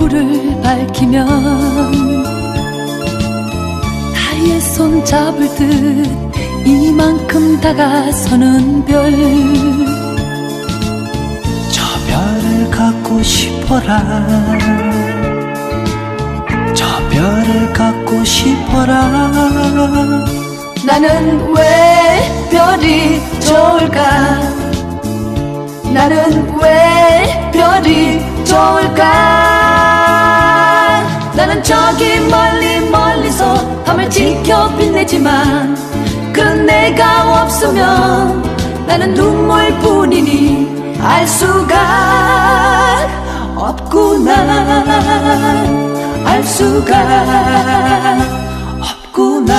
불을 밝히면 나의 손 잡을 듯 이만큼 다가서는 별. 저 별을 갖고 싶어라. 저 별을 갖고 싶어라. 나는 왜 별이 좋을까? 나는 왜 별이 좋을까 저기 멀리 멀리서 밤을 지켜 빛내지만 그런 내가 없으면 나는 눈물뿐이니 알 수가 없구나. 알 수가 없구나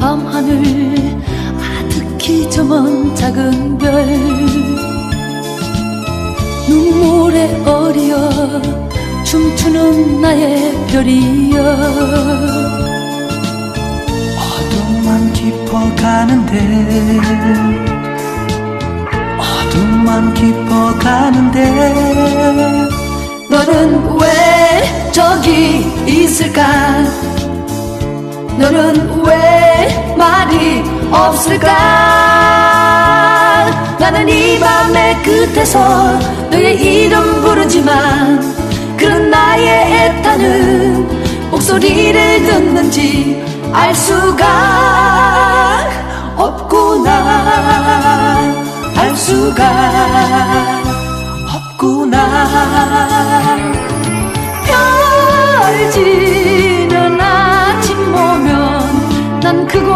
밤하늘 아득히 저먼 작은 별. 눈물에 어리어 춤추는 나의 별이여. 어둠만 깊어가는데 어둠만 깊어가는데 너는 왜 저기 있을까? 너는 왜 없을까? 나는 이 밤의 끝에서 너의 이름 부르지만 그런 나의 애타는 목소리를 듣는지 알 수가 없구나. 알 수가 없구나. 별지는 아침 보면 난 그곳